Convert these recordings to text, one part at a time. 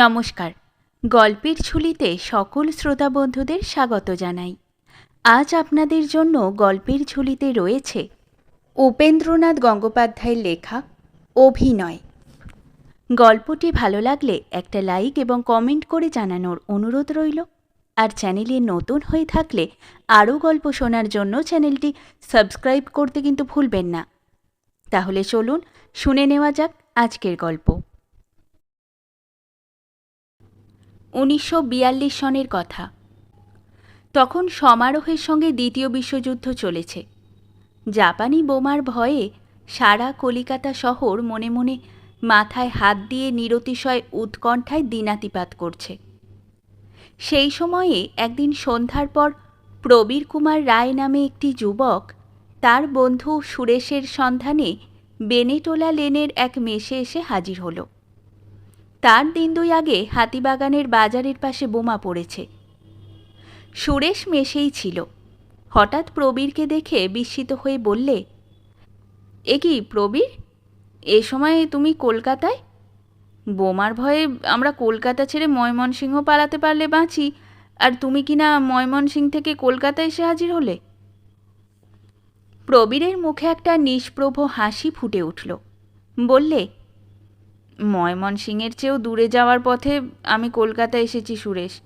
নমস্কার। গল্পের ঝুলিতে সকল শ্রোতা বন্ধুদের স্বাগত জানাই। আজ আপনাদের জন্য গল্পের ঝুলিতে রয়েছে উপেন্দ্রনাথ গঙ্গোপাধ্যায়ের লেখা অভিনয়। গল্পটি ভালো লাগলে একটা লাইক এবং কমেন্ট করে জানানোর অনুরোধ রইল। আর চ্যানেলে নতুন হয়ে থাকলে আরও গল্প শোনার জন্য চ্যানেলটি সাবস্ক্রাইব করতে কিন্তু ভুলবেন না। তাহলে চলুন শুনে নেওয়া যাক আজকের গল্প। উনিশশো বিয়াল্লিশ সনের কথা। তখন সমারোহের সঙ্গে দ্বিতীয় বিশ্বযুদ্ধ চলেছে। জাপানি বোমার ভয়ে সারা কলিকাতা শহর মনে মনে মাথায় হাত দিয়ে নিরতিশয় উৎকণ্ঠায় দিনাতিপাত করছে। সেই সময়ে একদিন সন্ধ্যার পর প্রবীর কুমার রায় নামে একটি যুবক তার বন্ধু সুরেশের সন্ধানে বেনেটোলা লেনের এক মেশে এসে হাজির হলো। তার দিন দুই আগে হাতিবাগানের বাজারের পাশে বোমা পড়েছে। সুরেশ মেশেই ছিল। হঠাৎ প্রবীরকে দেখে বিস্মিত হয়ে বললে, এ কি প্রবীর? এ সময় তুমি কলকাতায়? বোমার ভয়ে আমরা কলকাতা ছেড়ে ময়মনসিংহ পালাতে পারলে বাঁচি, আর তুমি কিনা ময়মনসিংহ থেকে কলকাতা এসে হাজির হলে? প্রবীরের মুখে একটা নিষ্প্রভ হাসি ফুটে উঠল। বললে ময়মনসিংহের চেয়েও দূরে যাওয়ার পথে আমি কলকাতা এসেছি, সুরেশ।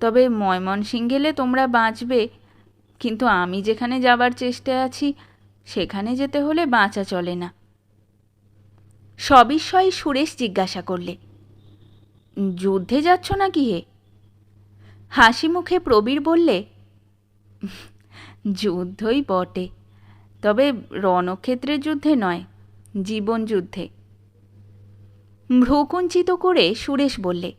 তবে ময়মনসিং গেলে তোমরা বাঁচবে, কিন্তু আমি যেখানে যাবার চেষ্টায় আছি, সেখানে যেতে হলে বাঁচা চলে না। সবিস্ময়ে সুরেশ জিজ্ঞাসা করলে, যুদ্ধে যাচ্ছ না কি হে? হাসি মুখে প্রবীর বললে, যুদ্ধই বটে, তবে রণক্ষেত্রের যুদ্ধে নয়, জীবন যুদ্ধে। ভ্রুকুঞ্চিত করে সুরেশ বললে,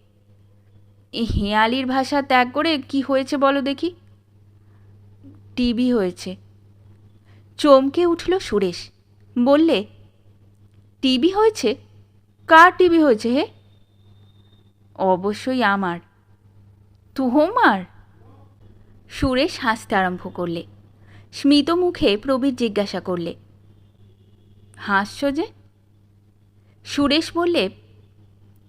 হেঁয়ালির ভাষা ত্যাগ করে কি হয়েছে বলো দেখি? টিবি হয়েছে। চমকে উঠল সুরেশ, বললে, টিবি হয়েছে? কার টিবি হয়েছে হে? অবশ্যই আমার। তুহমার সুরেশ হাসতে আরম্ভ করলে, স্মিত মুখে প্রবীর জিজ্ঞাসা করলে, হাসছ যে? সুরেশ বললে,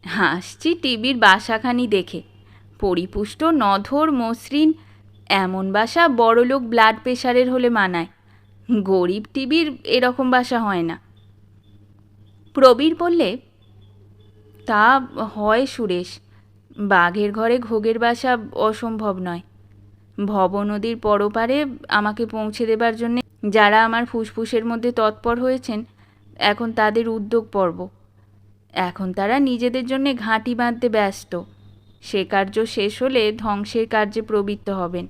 হাসছি টিভির বাসাখানি দেখে। পরিপুষ্ট, নধর, মসৃণ, এমন বাসা বড়লোক ব্লাড প্রেশারের হলে মানায়। গরিব টিভির এরকম বাসা হয় না। প্রবীর বললে, তা হয় সুরেশ। বাঘের ঘরে ঘোগের বাসা অসম্ভব নয়। ভব নদীর পরপারে আমাকে পৌঁছে দেবার জন্যে যারা আমার ফুসফুসের মধ্যে তৎপর হয়েছেন, এখন তাদের উদ্যোগ পর্ব। এখন তারা নিজেদের জন্যে ঘাঁটি বাঁধতে ব্যস্ত। সে কার্য শেষ হলে ধ্বংসের কার্যে প্রবৃত্ত হবেন।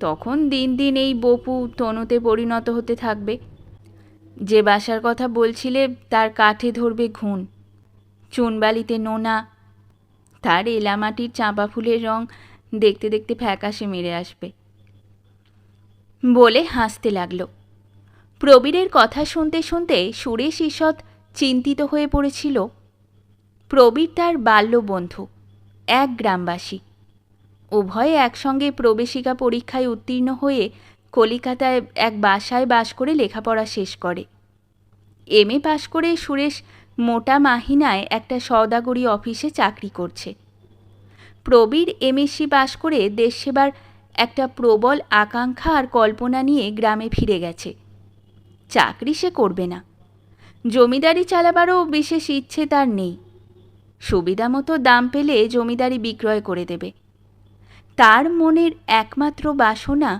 তখন দিন দিন এই বপু তনুতে পরিণত হতে থাকবে। যে বাসার কথা বলছিলে, তার কাঠে ধরবে ঘুণ। চুনবালিতে নোনা। তার এলামাটির চাঁপা ফুলের রং দেখতে দেখতে ফ্যাকাশে মেরে আসবে। বলে হাসতে লাগল। প্রবীরের কথা শুনতে শুনতে সুরেশ ঈষৎ চিন্তিত হয়ে পড়েছিল। প্রবীর তার বাল্যবন্ধু, এক গ্রামবাসী। উভয়ে একসঙ্গে প্রবেশিকা পরীক্ষায় উত্তীর্ণ হয়ে কলিকাতায় এক বাসায় বাস করে লেখাপড়া শেষ করে। এম এ পাশ করে সুরেশ মোটা মাহিনায় একটা সওদাগরি অফিসে চাকরি করছে। প্রবীর এমএসসি পাশ করে দেশ সেবার একটা প্রবল আকাঙ্ক্ষা আর কল্পনা নিয়ে গ্রামে ফিরে গেছে। চাকরি সে করবে না। জমিদারি চালাবারও বিশেষ ইচ্ছে তার নেই। সুবিধা মতো দাম পেলে জমিদারি বিক্রয় করে দেবে। তার মনের একমাত্র বাসনা,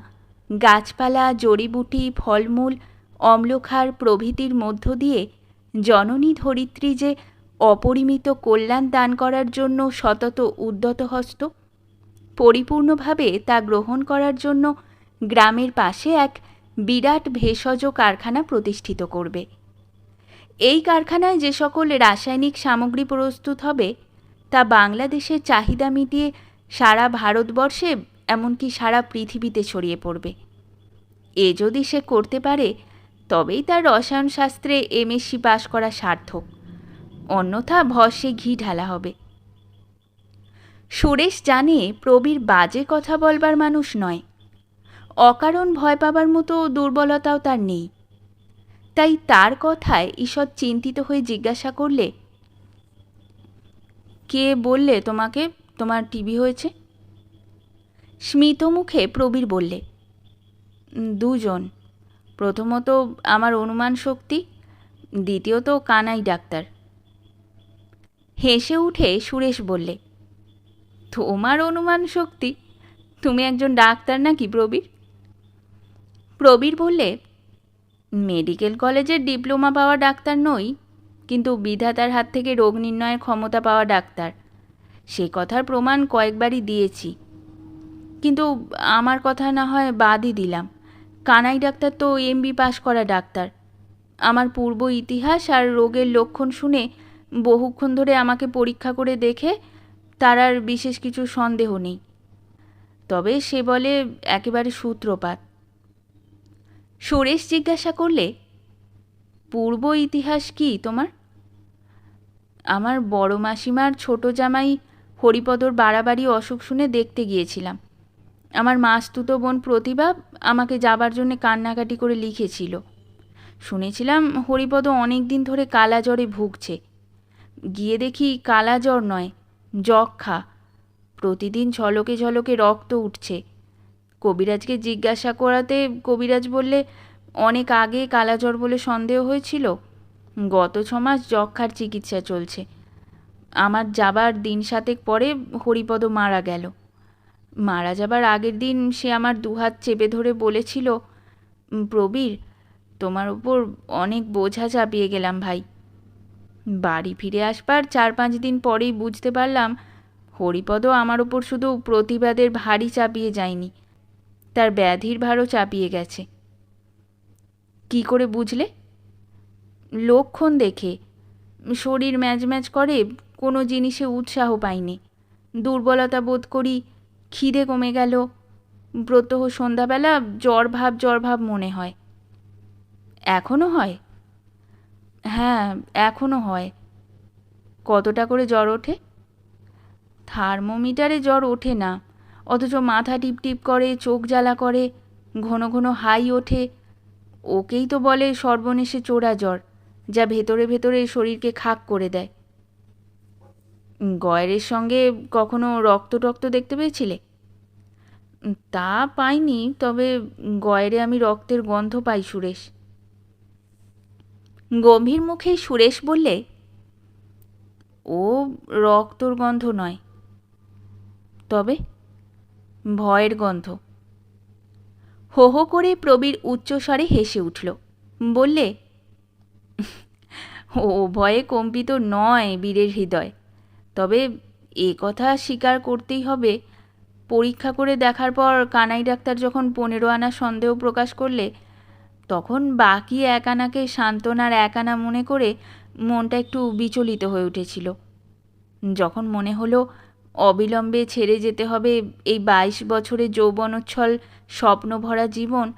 গাছপালা, জড়িবুটি, ফলমূল অম্লক্ষার প্রভৃতির মধ্য দিয়ে জননী ধরিত্রী যে অপরিমিত কল্যাণ দান করার জন্য সতত উদ্যত হস্ত পরিপূর্ণভাবে তা গ্রহণ করার জন্য গ্রামের পাশে এক বিরাট ভেষজ কারখানা প্রতিষ্ঠিত করবে। এই কারখানায় যে সকল রাসায়নিক সামগ্রী প্রস্তুত হবে, তা বাংলাদেশের চাহিদা মিটিয়ে সারা ভারতবর্ষে, এমনকি সারা পৃথিবীতে ছড়িয়ে পড়বে। এ যদি সে করতে পারে, তবেই তার রসায়নশাস্ত্রে এমএসসি পাশ করা সার্থক। অন্যথা ভসে ঘি ঢালা হবে। সুরেশ জানে প্রবীর বাজে কথা বলবার মানুষ নয়। অকারণ ভয় পাবার মতো দুর্বলতাও তার নেই। তাই তার কথায় ঈষৎ চিন্তিত হয়ে জিজ্ঞাসা করলে, কে বললে তোমাকে? তোমার টিবি হয়েছে? স্মিত মুখে প্রবীর বললে, দুজন। প্রথমত আমার অনুমান শক্তি, দ্বিতীয়ত কানাই ডাক্তার। হেসে উঠে সুরেশ বললে, তোমার অনুমান শক্তি? তুমি একজন ডাক্তার নাকি প্রবীর? প্রবীর বললে মেডিকেল কলেজের ডিপ্লোমা পাওয়া ডাক্তার নই, কিন্তু বিধাতার হাত থেকে রোগ নির্ণয়ের ক্ষমতা পাওয়া ডাক্তার। সে কথার প্রমাণ কয়েকবারই দিয়েছি। কিন্তু আমার কথা না হয় বাদই দিলাম। কানাই ডাক্তার তো এমবি পাশ করা ডাক্তার। আমার পূর্ব ইতিহাস আর রোগের লক্ষণ শুনে বহুক্ষণ ধরে আমাকে পরীক্ষা করে দেখে তার আর বিশেষ কিছু সন্দেহ নেই। তবে সে বলে একেবারে সূত্রপাত। সুরেশ জিজ্ঞাসা করলে, পূর্ব ইতিহাস কি তোমার? আমার বড় মাসিমার ছোট জামাই হরিপদর বাড়াবাড়ি অসুখ শুনে দেখতে গিয়েছিলাম। আমার মাস্তুতো বোন প্রতিভা আমাকে যাবার জন্য কান্নাকাটি করে লিখেছিল। শুনেছিলাম হরিপদ অনেক দিন ধরে কালা জ্বরে ভুগছে। গিয়ে দেখি কালা জ্বর নয় যক্ষা প্রতিদিন ঝলকে ঝলকে রক্ত উঠছে। কবিরাজকে জিজ্ঞাসা করাতে কবিরাজ বললে, অনেক আগে কালাজ্বর বলে সন্দেহ হয়েছিল? গত ছমাস যক্ষার চিকিৎসা চলছে। আমার যাবার দিন সাতেক পরে হরিপদ মারা গেল। মারা যাবার আগের দিন সে আমার দুহাত চেপে ধরে বলেছিল, প্রবীর, তোমার ওপর অনেক বোঝা চাপিয়ে গেলাম ভাই। বাড়ি ফিরে আসবার চার পাঁচ দিন পরেই বুঝতে পারলাম হরিপদ আমার ওপর শুধু প্রতিবাদের ভারী চাপিয়ে যায়নি। তার ব্যাধির ভারও চাপিয়ে গেছে। কি করে বুঝলে? লক্ষণ দেখে। শরীর ম্যাজ ম্যাজ করে, কোনো জিনিসে উৎসাহ পাইনি। দুর্বলতা বোধ করি খিদে কমে গেল। প্রত্যহ সন্ধ্যাবেলা জ্বর ভাব জ্বর ভাব মনে হয়। এখনও হয়? হ্যাঁ এখনও হয়। কতটা করে জ্বর ওঠে? থার্মোমিটারে জ্বর ওঠে না। অথচ মাথা টিপ টিপ করে, চোখ জ্বালা করে, ঘন ঘন হাই ওঠে। ওকেই তো বলে সর্বনেশে চোরা জ্বর, যা ভেতরে ভেতরে শরীরকে খাক করে দেয়। গয়ের সঙ্গে কখনো রক্ত টক্ত দেখতে পেয়েছিলে? তা পাইনি, তবে গয়েরে আমি রক্তের গন্ধ পাই সুরেশ। গম্ভীর মুখে সুরেশ বললে, ও রক্তর গন্ধ নয়। তবে ভয়ের গন্ধ। হো হো করে প্রবীর উচ্চস্বরে হেসে উঠল। বললে, ও ভয়ে কম্পিত নয় বীরের হৃদয়। তবে এ কথা স্বীকার করতেই হবে। পরীক্ষা করে দেখার পর কানাই ডাক্তার যখন পনেরো আনা সন্দেহ প্রকাশ করলে, তখন বাকি এক আনাকে সান্ত্বনার এক আনা মনে করে মনটা একটু বিচলিত হয়ে উঠেছিল। যখন মনে হলো অবিলম্বে ছেড়ে যেতে হবে এই বাইশ বছরের যৌবনোচ্ছল স্বপ্নভরা জীবন,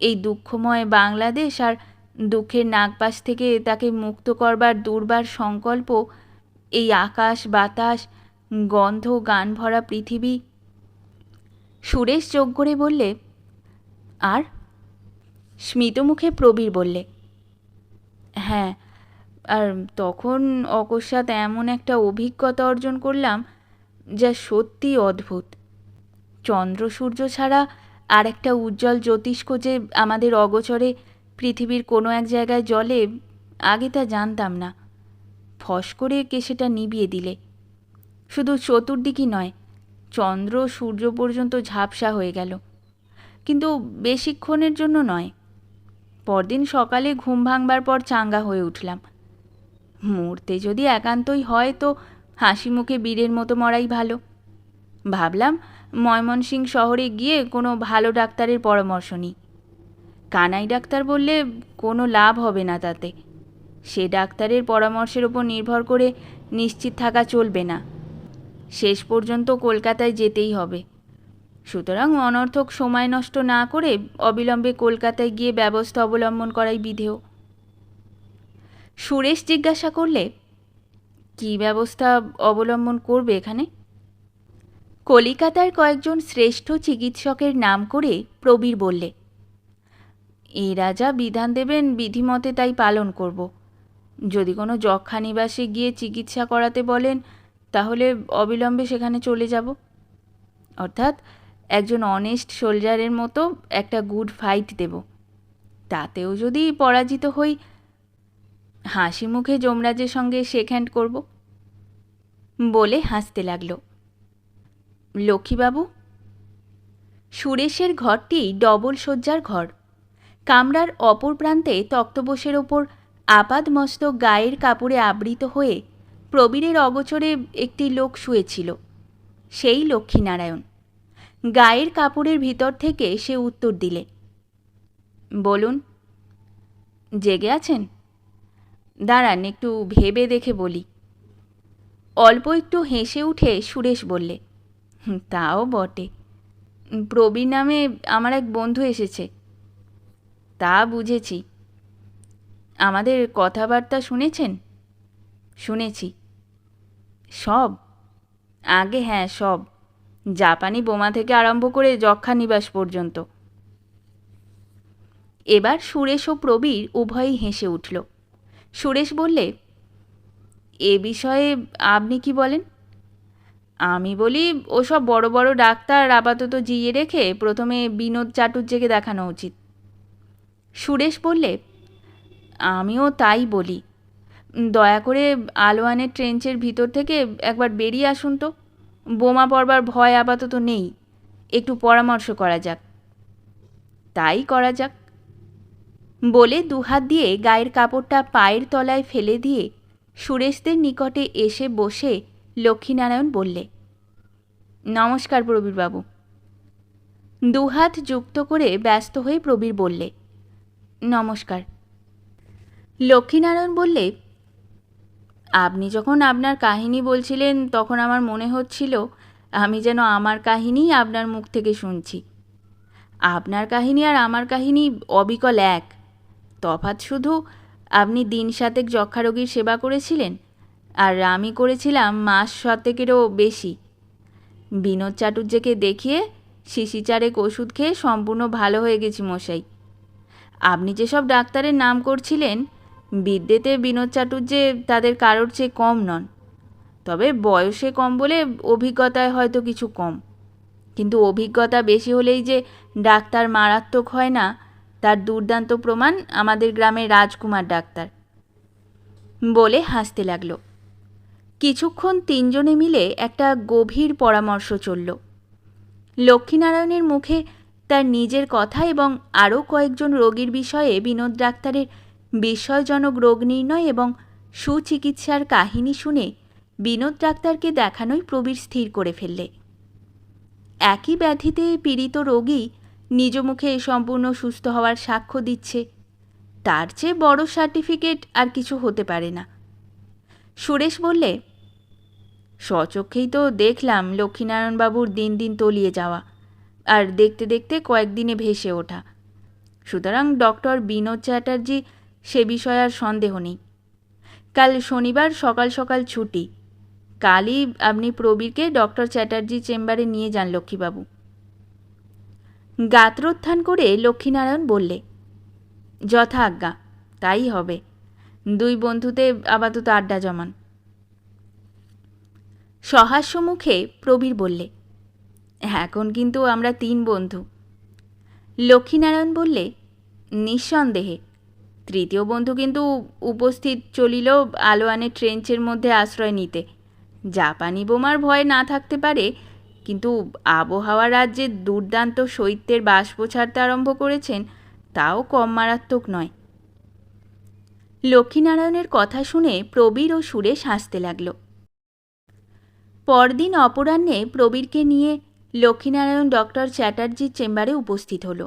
এই দুঃখময় বাংলাদেশ আর দুঃখের নাগপাশ থেকে তাকে মুক্ত করবার দুর্বার সংকল্প, এই আকাশ, বাতাস, গন্ধ গান ভরা পৃথিবী। সুরেশ যোগ করে বললে, আর? স্মিত মুখে প্রবীর বললে হ্যাঁ আর তখন অকস্মাৎ এমন একটা অভিজ্ঞতা অর্জন করলাম যা সত্যি অদ্ভুত। চন্দ্র সূর্য ছাড়া আর একটা উজ্জ্বল জ্যোতিষ্ক যে আমাদের অগোচরে পৃথিবীর কোনো এক জায়গায় জলে, আগে তা জানতাম না। ফস করে কে সেটা নিভিয়ে দিলে। শুধু চতুর্দিকই নয়, চন্দ্র সূর্য পর্যন্ত ঝাপসা হয়ে গেল। কিন্তু বেশিক্ষণের জন্য নয়। পরদিন সকালে ঘুম ভাঙবার পর চাঙ্গা হয়ে উঠলাম। মরতে যদি একান্তই হয় তো হাসি মুখে বীরের মতো মরাই ভালো। ভাবলাম, ময়মনসিং শহরে গিয়ে কোনো ভালো ডাক্তারের পরামর্শ নিই। কানাই ডাক্তার বললে, কোনো লাভ হবে না তাতে। সে ডাক্তারের পরামর্শের ওপর নির্ভর করে নিশ্চিত থাকা চলবে না। শেষ পর্যন্ত কলকাতায় যেতেই হবে। সুতরাং অনর্থক সময় নষ্ট না করে অবিলম্বে কলকাতায় গিয়ে ব্যবস্থা অবলম্বন করাই বিধেয়। সুরেশ জিজ্ঞাসা করলে কী ব্যবস্থা অবলম্বন করবে এখানে? কলিকাতার কয়েকজন শ্রেষ্ঠ চিকিৎসকের নাম করে প্রবীর বললে এই রাজা বিধান দেবেন, বিধিমতে তাই পালন করব। যদি কোনো যক্ষা নিবাসে গিয়ে চিকিৎসা করাতে বলেন, তাহলে অবিলম্বে সেখানে চলে যাব। অর্থাৎ একজন অনেস্ট সোলজারের মতো একটা গুড ফাইট দেব। তাতেও যদি পরাজিত হই হাসি মুখে যমরাজের সঙ্গে শেক হ্যান্ড করব? বলে হাসতে লাগল। লক্ষ্মীবাবু, সুরেশের ঘরটি ডবল শয্যার ঘর। কামরার অপর প্রান্তে তক্তবোষের ওপর আপাদমস্তক গায়ের কাপড়ে আবৃত হয়ে প্রবীরের অগোচরে একটি লোক শুয়েছিল, সেই লক্ষ্মীনারায়ণ। গায়ের কাপড়ের ভিতর থেকে সে উত্তর দিলে, বলুন, জেগে আছেন? দাঁড়ান, একটু ভেবে দেখে বলি। অল্প একটু হেসে উঠে সুরেশ বললে তাও বটে। প্রবীর নামে আমার এক বন্ধু এসেছে। তা বুঝেছি। আমাদের কথাবার্তা শুনেছেন? শুনেছি। সব? আগে হ্যাঁ সব। জাপানি বোমা থেকে আরম্ভ করে যক্ষা নিবাস পর্যন্ত। এবার সুরেশ ও প্রবীর উভয়ই হেসে উঠল। সুরেশ বললে, এ বিষয়ে আপনি কি বলেন? আমি বলি, ওসব বড় বড় ডাক্তার আপাতত জিইয়ে রেখে প্রথমে বিনোদ চাটুর্যকে দেখানো উচিত। সুরেশ বললে, আমিও তাই বলি। দয়া করে আলোয়ানের ট্রেঞ্চের ভিতর থেকে একবার বেরিয়ে আসুন তো। বোমা পড়বার ভয় আপাতত নেই। একটু পরামর্শ করা যাক। তাই করা যাক। বলে দুহাত দিয়ে গায়ের কাপড়টা পায়ের তলায় ফেলে দিয়ে সুরেশদের নিকটে এসে বসে লক্ষ্মীনারায়ণ বললে, নমস্কার প্রবীরবাবু। দুহাত যুক্ত করে ব্যস্ত হয়ে প্রবীর বললে, নমস্কার। লক্ষ্মীনারায়ণ বললে, আপনি যখন আপনার কাহিনী বলছিলেন তখন আমার মনে হচ্ছিল আমি যেন আমার কাহিনীই আপনার মুখ থেকে শুনছি। আপনার কাহিনী আর আমার কাহিনী অবিকল এক। তফাৎ শুধু আপনি দিন সাতেক যক্ষা রোগীর সেবা করেছিলেন? আর আমি করেছিলাম মাস শতেকেরও বেশি। বিনোদ চাটুর্যকে দেখিয়ে শিশি চারেক ওষুধ খেয়ে সম্পূর্ণ ভালো হয়ে গেছি মশাই। আপনি যেসব ডাক্তারের নাম করছিলেন, বিদ্যেতে বিনোদ চাটুর্যে তাদের কারোর চেয়ে কম নন। তবে বয়সে কম বলে অভিজ্ঞতায় হয়তো কিছু কম। কিন্তু অভিজ্ঞতা বেশি হলেই যে ডাক্তার মারাত্মক হয় না তার দুর্দান্ত প্রমাণ আমাদের গ্রামের রাজকুমার ডাক্তার। বলে হাসতে লাগল। কিছুক্ষণ তিনজনে মিলে একটা গভীর পরামর্শ চলল। লক্ষ্মীনারায়ণের মুখে তার নিজের কথা এবং আরও কয়েকজন রোগীর বিষয়ে বিনোদ ডাক্তারের বিস্ময়জনক রোগ নির্ণয় এবং সুচিকিৎসার কাহিনী শুনে বিনোদ ডাক্তারকে দেখানোই প্রবীর স্থির করে ফেললে। একই ব্যাধিতে পীড়িত রোগী নিজ মুখে সম্পূর্ণ সুস্থ হওয়ার সাক্ষ্য দিচ্ছে। তার চেয়ে বড় সার্টিফিকেট আর কিছু হতে পারে না। সুরেশ বললে, স্বচক্ষেই তো দেখলাম লক্ষ্মীনারায়ণবাবুর দিন দিন তলিয়ে যাওয়া, আর দেখতে দেখতে কয়েকদিনে ভেসে ওঠা। সুতরাং ডক্টর বিনোদ চ্যাটার্জি সে বিষয়ে আর সন্দেহ নেই। কাল শনিবার সকাল সকাল ছুটি। কালই আপনি প্রবীরকে ডক্টর চ্যাটার্জি চেম্বারে নিয়ে যান লক্ষ্মীবাবু। গাত্রোত্থান করে লক্ষ্মীনারায়ণ বললে যথা আজ্ঞা তাই হবে। দুই বন্ধুতে আপাতত আড্ডা জমান। সহাস্য মুখে প্রবীর বললে, এখন কিন্তু আমরা তিন বন্ধু। লক্ষ্মীনারায়ণ বললে, নিঃসন্দেহে। তৃতীয় বন্ধু কিন্তু উপস্থিত চলিল আলোয়ানের ট্রেঞ্চের মধ্যে আশ্রয় নিতে। জাপানি বোমার ভয় না থাকতে পারে কিন্তু আবহাওয়া রাজ্যে দুর্দান্ত শৈত্যের বাষ্প ছাড়তে আরম্ভ করেছেন, তাও কম মারাত্মক নয়। লক্ষ্মীনারায়ণের কথা শুনে প্রবীর ও সুরেশ হাসতে লাগল। পরদিন অপরাহ্নে প্রবীরকে নিয়ে লক্ষ্মীনারায়ণ ডক্টর চ্যাটার্জির চেম্বারে উপস্থিত হল।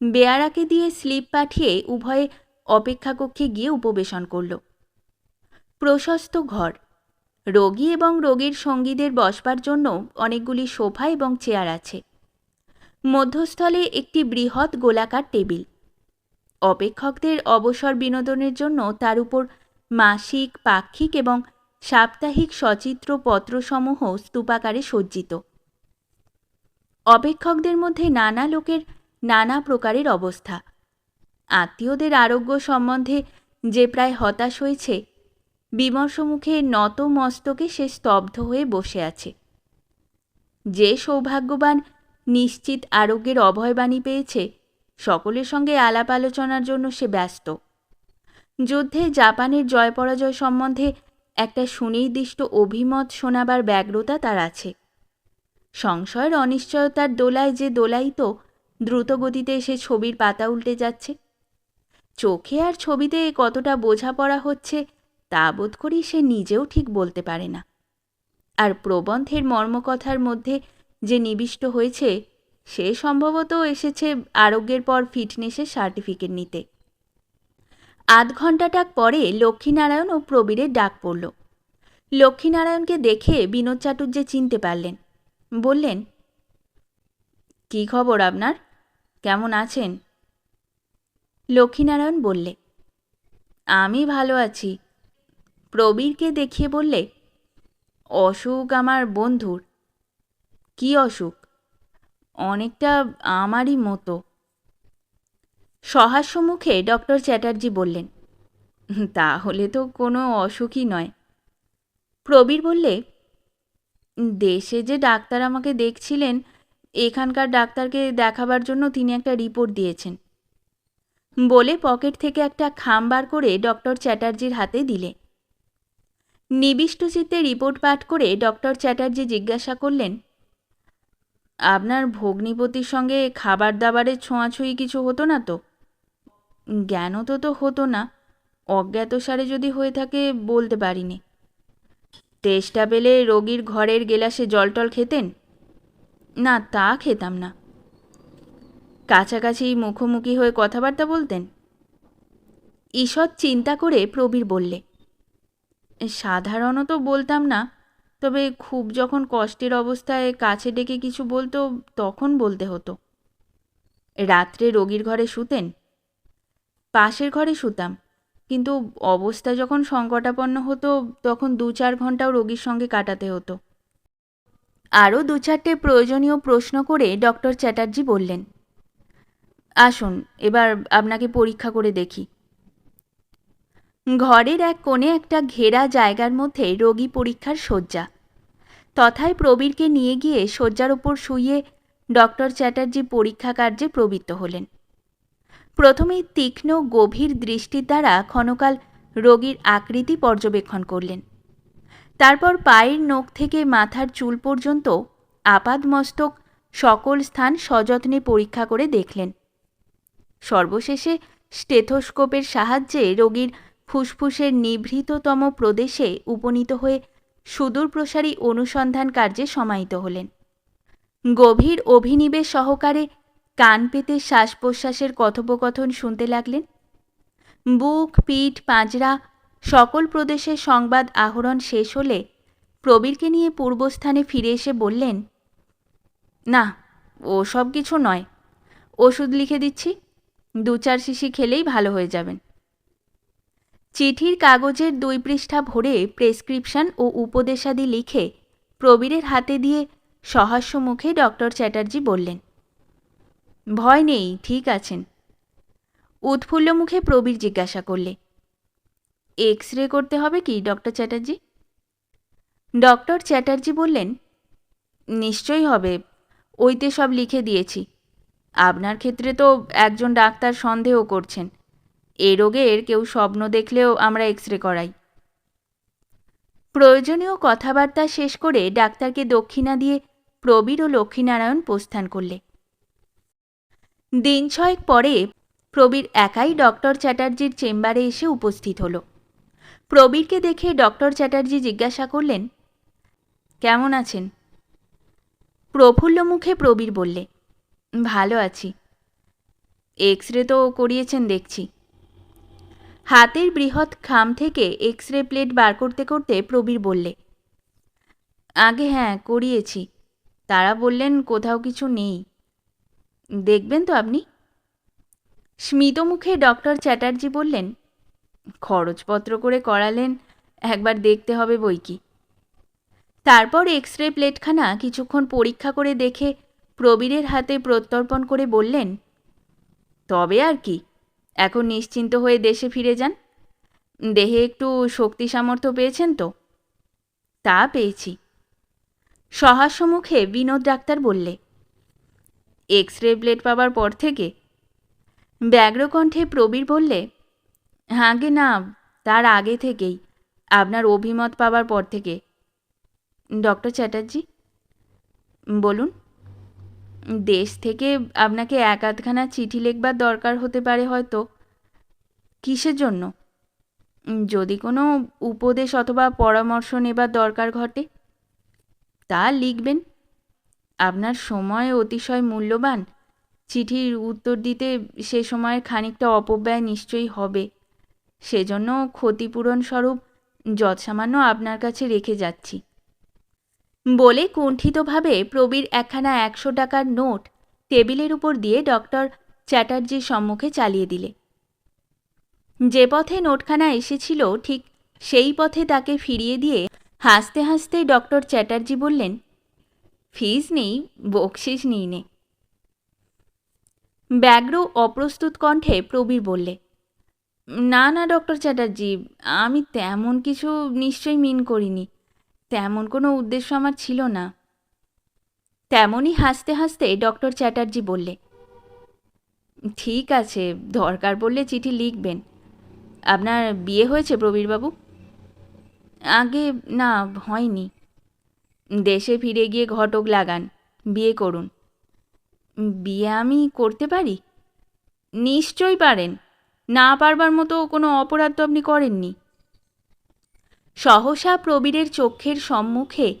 বেয়ারাকে দিয়ে স্লিপ পাঠিয়ে উভয়ে অপেক্ষাকক্ষে গিয়ে উপবেশন করল। প্রশস্ত ঘর। রোগী এবং রোগীর সঙ্গীদের বসবার জন্য অনেকগুলি সোফা এবং চেয়ার আছে। মধ্যস্থলে একটি বৃহৎ গোলাকার টেবিল। অপেক্ষকদের অবসর বিনোদনের জন্য তার উপর মাসিক, পাক্ষিক এবং সাপ্তাহিক সচিত্র পত্রসমূহ স্তূপাকারে সজ্জিত। অপেক্ষকদের মধ্যে নানা লোকের নানা প্রকারের অবস্থা। আত্মীয়দের আরোগ্য সম্বন্ধে যে প্রায় হতাশ হয়েছে বিমর্ষ মুখে নত মস্তকে সে স্তব্ধ হয়ে বসে আছে। যে সৌভাগ্যবান, নিশ্চিত আরোগ্যের অভয়বাণী পেয়েছে, সকলের সঙ্গে আলাপ আলোচনার জন্য সে ব্যস্ত। যুদ্ধে জাপানের জয় পরাজয় সম্বন্ধে একটা সুনির্দিষ্ট অভিমত শোনাবার ব্যগ্রতা তার আছে। সংশয়ের অনিশ্চয়তার দোলায় যে দোলাইত দ্রুতগতিতে সে ছবির পাতা উল্টে যাচ্ছে। চোখে আর ছবিতে কতটা বোঝাপড়া হচ্ছে তা বোধ করি সে নিজেও ঠিক বলতে পারে না। আর প্রবন্ধের মর্মকথার মধ্যে যে নিবিষ্ট হয়েছে, সে সম্ভবত এসেছে আরোগ্যের পর ফিটনেসের সার্টিফিকেট নিতে। আধ ঘন্টাটাক পরে লক্ষ্মীনারায়ণ ও প্রবীরের ডাক পড়ল। লক্ষ্মীনারায়ণকে দেখে বিনোদ চাটুর্যে চিনতে পারলেন। বললেন, কি খবর আপনার? কেমন আছেন? লক্ষ্মীনারায়ণ বললে, আমি ভালো আছি। প্রবীরকে দেখিয়ে বললে, অসুখ আমার বন্ধুর। কি অসুখ? অনেকটা আমারই মতো। সহাস্য মুখে ডক্টর চ্যাটার্জি বললেন, তাহলে তো কোনো অসুখই নয়। প্রবীর বললে, দেশে যে ডাক্তার আমাকে দেখছিলেন, এখানকার ডাক্তারকে দেখাবার জন্য তিনি একটা রিপোর্ট দিয়েছেন। বলে পকেট থেকে একটা খাম বার করে ডক্টর চ্যাটার্জির হাতে দিলে। নিবিষ্ট চিত্তে রিপোর্ট পাঠ করে ডক্টর চ্যাটার্জি জিজ্ঞাসা করলেন, আপনার ভগ্নিপতির সঙ্গে খাবার দাবারের ছোঁয়াছুঁয়ি কিছু হতো না তো? জ্ঞানত তো তো হতো না, অজ্ঞাতসারে যদি হয়ে থাকে বলতে পারিনি। তেষ্টা পেলে রোগীর ঘরের গেলাসে জল টল খেতেন? না, তা খেতাম না। কাছাকাছি মুখোমুখি হয়ে কথাবার্তা বলতেন? ঈষৎ চিন্তা করে প্রবীর বললে সাধারণত বলতাম না, তবে খুব যখন কষ্টের অবস্থায় কাছে ডেকে কিছু বলতো, তখন বলতে হতো। রাত্রে রোগীর ঘরে শুতেন? পাশের ঘরে শুতাম, কিন্তু অবস্থা যখন সংকটাপন্ন হতো, তখন দু চার ঘন্টাও রোগীর সঙ্গে কাটাতে হতো। আরও দু চারটে প্রয়োজনীয় প্রশ্ন করে ডক্টর চ্যাটার্জি বললেন, আসুন, এবার আপনাকে পরীক্ষা করে দেখি। ঘরের এক কোণে একটা ঘেরা জায়গার মধ্যে রোগী পরীক্ষার শয্যা। তথায় প্রবীরকে নিয়ে গিয়ে শয্যার ওপর শুইয়ে ডক্টর চ্যাটার্জি পরীক্ষা কার্যে প্রবৃত্ত হলেন। প্রথমেই তীক্ষ্ণ, গভীর দৃষ্টির দ্বারা ক্ষণকাল রোগীর আকৃতি পর্যবেক্ষণ করলেন। তারপর পায়ের নখ থেকে মাথার চুল পর্যন্ত আপাদমস্তক সকল স্থান সযত্নে পরীক্ষা করে দেখলেন। সর্বশেষে স্টেথোস্কোপের সাহায্যে রোগীর ফুসফুসের নিভৃততম প্রদেশে উপনীত হয়ে সুদূর প্রসারী অনুসন্ধান কার্যে সমাহিত হলেন। গভীর অভিনিবেশ সহকারে কান পেতে শ্বাস প্রশ্বাসের কথোপকথন শুনতে লাগলেন। বুক, পিঠ, পাঁজরা সকল প্রদেশের সংবাদ আহরণ শেষ হলে প্রবীরকে নিয়ে পূর্বস্থানে ফিরে এসে বললেন, না ও সব কিছু নয়। ওষুধ লিখে দিচ্ছি। দু চার শিশি খেলেই ভালো হয়ে যাবেন। চিঠির কাগজের দুই পৃষ্ঠা ভরে প্রেসক্রিপশন ও উপদেশাদি লিখে প্রবীরের হাতে দিয়ে সহাস্য মুখে ডক্টর চ্যাটার্জি বললেন, ভয় নেই, ঠিক আছেন। উৎফুল্ল মুখে প্রবীর জিজ্ঞাসা করলে এক্স রে করতে হবে কি, ডক্টর চ্যাটার্জি? ডক্টর চ্যাটার্জি বললেন, নিশ্চয়ই হবে ওইতে সব লিখে দিয়েছি। আপনার ক্ষেত্রে তো একজন ডাক্তার সন্দেহ করছেন। এ রোগের কেউ স্বপ্ন দেখলেও আমরা এক্স রে করাই। প্রয়োজনীয় কথাবার্তা শেষ করে ডাক্তারকে দক্ষিণা দিয়ে প্রবীর ও লক্ষ্মীনারায়ণ প্রস্থান করলে। দিন ছয়েক পরে প্রবীর একাই ডক্টর চ্যাটার্জির চেম্বারে এসে উপস্থিত হলো। প্রবীরকে দেখে ডক্টর চ্যাটার্জি জিজ্ঞাসা করলেন, কেমন আছেন? প্রফুল্ল মুখে প্রবীর বললে, ভালো আছি। এক্স রে তো করিয়েছেন দেখছি। হাতের বৃহৎ খাম থেকে এক্স রে প্লেট বার করতে করতে প্রবীর বললে, আগে হ্যাঁ করিয়েছি। তারা বললেন, কোথাও কিছু নেই। দেখবেন তো আপনি। স্মিত মুখে ডক্টর চ্যাটার্জি বললেন, খরচপত্র করে করালেন, একবার দেখতে হবে বই কি। তারপর এক্স রে প্লেটখানা কিছুক্ষণ পরীক্ষা করে দেখে প্রবীরের হাতে প্রত্যর্পণ করে বললেন, তবে আর কি। এখন নিশ্চিন্ত হয়ে দেশে ফিরে যান। দেহে একটু শক্তি সামর্থ্য পেয়েছেন তো? তা পেয়েছি। সহাস্য মুখে বিনোদ ডাক্তার বললে এক্স রে ব্লেড পাবার পর থেকে? ব্যগ্রকণ্ঠে প্রবীর বললে হাগে না, তার আগে থেকেই। আপনার অভিমত পাবার পর থেকে। ডক্টর চ্যাটার্জি, বলুন। দেশ থেকে আপনাকে এক আধখানা চিঠি লিখবার দরকার হতে পারে হয়তো। কিসের জন্য? যদি কোনো উপদেশ অথবা পরামর্শ নেবার দরকার ঘটে, তা লিখবেন। আপনার সময় অতিশয় মূল্যবান। চিঠির উত্তর দিতে সে সময়ের খানিকটা অপব্যয় নিশ্চয়ই হবে। সেজন্য ক্ষতিপূরণ স্বরূপ যৎসামান্য আপনার কাছে রেখে যাচ্ছি। বলে কুণ্ঠিতভাবে প্রবীর একখানা একশো টাকার নোট টেবিলের উপর দিয়ে ডক্টর চ্যাটার্জির সম্মুখে চালিয়ে দিলে। যে পথে নোটখানা এসেছিল, ঠিক সেই পথে তাকে ফিরিয়ে দিয়ে হাসতে হাসতে ডক্টর চ্যাটার্জি বললেন, ফিজ নেই, বকশিস নেই নে। ব্যগ্র অপ্রস্তুত কণ্ঠে প্রবীর বললে, না না, ডক্টর চ্যাটার্জি, আমি তেমন কিছু নিশ্চয়ই মিন করিনি। তেমন কোনো উদ্দেশ্য আমার ছিল না। তেমনই হাসতে হাসতে ডক্টর চ্যাটার্জি বললে, ঠিক আছে, দরকার পড়লে চিঠি লিখবেন। আপনার বিয়ে হয়েছে প্রবীরবাবু? আগে না, হয়নি। দেশে ফিরে গিয়ে ঘটক লাগান, বিয়ে করুন। বিয়ে আমি করতে পারি? নিশ্চয়ই পারেন। না পারবার মতো কোনো অপরাধ তো আপনি করেননি। সহসা প্রবীরের চক্ষের সম্মুখে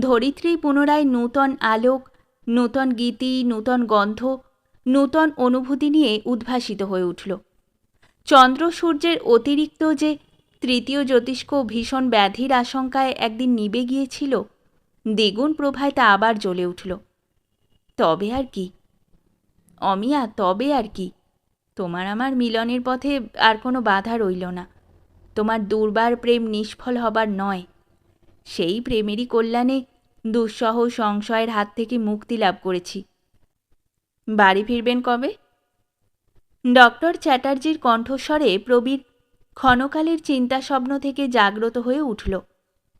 ধরিত্রী পুনরায় নূতন আলোক, নূতন গীতি, নূতন গন্ধ, নূতন অনুভূতি নিয়ে উদ্ভাসিত হয়ে উঠল। চন্দ্র সূর্যের অতিরিক্ত যে তৃতীয় জ্যোতিষ্ক ভীষণ ব্যাধির আশঙ্কায় একদিন নিবে গিয়েছিল, দ্বিগুণ প্রভায় তা আবার জ্বলে উঠল। তবে আর কি? অমিয়া, তবে আর কি? তোমার আমার মিলনের পথে আর কোনো বাধা রইল না। তোমার দুর্বার প্রেম নিষ্ফল হবার নয়। সেই প্রেমেরই কল্যাণে দুঃসহ সংশয়ের হাত থেকে মুক্তি লাভ করেছি। বাড়ি ফিরবেন কবে? ডক্টর চ্যাটার্জির কণ্ঠস্বরে প্রবীর ক্ষণকালের চিন্তাস্বপ্ন থেকে জাগ্রত হয়ে উঠল।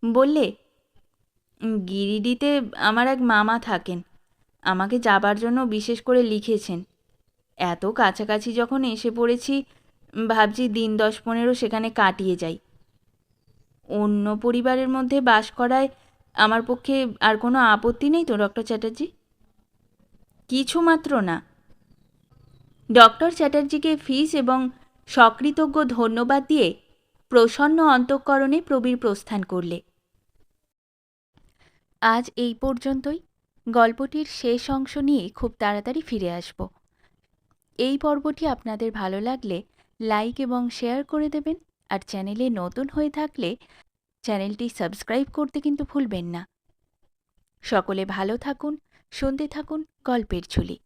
বললে, গিরিডিতে আমার এক মামা থাকেন। আমাকে যাবার জন্য বিশেষ করে লিখেছেন। এত কাছাকাছি যখন এসে পড়েছি ভাবছি দিন দশ পনেরো সেখানে কাটিয়ে যাই। অন্য পরিবারের মধ্যে বাস করায় আমার পক্ষে আর কোনো আপত্তি নেই তো, ডক্টর চ্যাটার্জি? কিছুমাত্র না। ডক্টর চ্যাটার্জিকে ফিস এবং সকৃতজ্ঞ ধন্যবাদ দিয়ে প্রসন্ন অন্তঃকরণে প্রবীর প্রস্থান করলে। আজ এই পর্যন্তই। গল্পটির শেষ অংশ নিয়ে খুব তাড়াতাড়ি ফিরে আসব। এই পর্বটি আপনাদের ভালো লাগলে লাইক এবং শেয়ার করে দেবেন। আর চ্যানেলে নতুন হয়ে থাকলে চ্যানেলটি সাবস্ক্রাইব করতে কিন্তু ভুলবেন না। সকলে ভালো থাকুন, শুনতে থাকুন গল্পের ঝুলি।